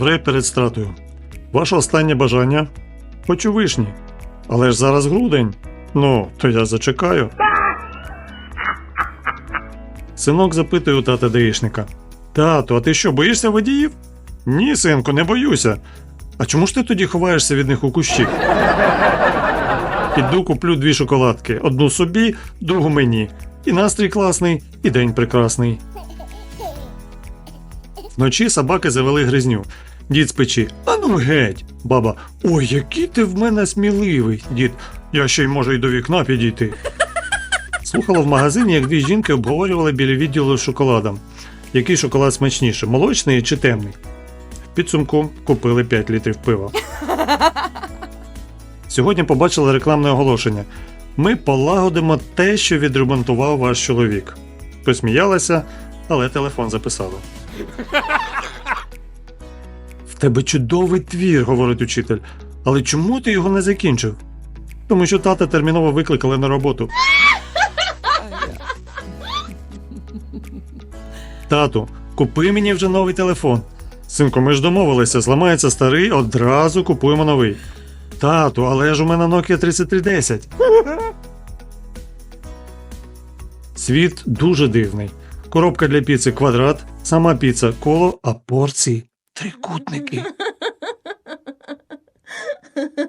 єврей перед стратою. Ваше останнє бажання? Хочу вишні. Але ж зараз грудень. Ну, то я зачекаю. Синок запитує у тата даїшника. Тату, а ти що, боїшся водіїв? Ні, синку, не боюся. А чому ж ти тоді ховаєшся від них у кущі? Піду куплю дві шоколадки: одну собі, другу мені. І настрій класний, і день прекрасний. Вночі собаки завели гризню. Дід з печі. А ну геть. Баба. Ой, який ти в мене сміливий. Дід. Я ще й можу й до вікна підійти. Слухала в магазині, як дві жінки обговорювали біля відділу з шоколадом. Який шоколад смачніше, молочний чи темний? В підсумку купили 5 літрів пива. Сьогодні побачили рекламне оголошення. Ми полагодимо те, що відремонтував ваш чоловік. Посміялася, але телефон записала. Тебе чудовий твір, говорить учитель. Але чому ти його не закінчив? Тому що тата терміново викликали на роботу. Тату, купи мені вже новий телефон. Синку, ми ж домовилися, зламається старий, одразу купуємо новий. Тату, але ж у мене Nokia 3310. Світ дуже дивний. Коробка для піци квадрат, сама піца коло, а порції трикутники.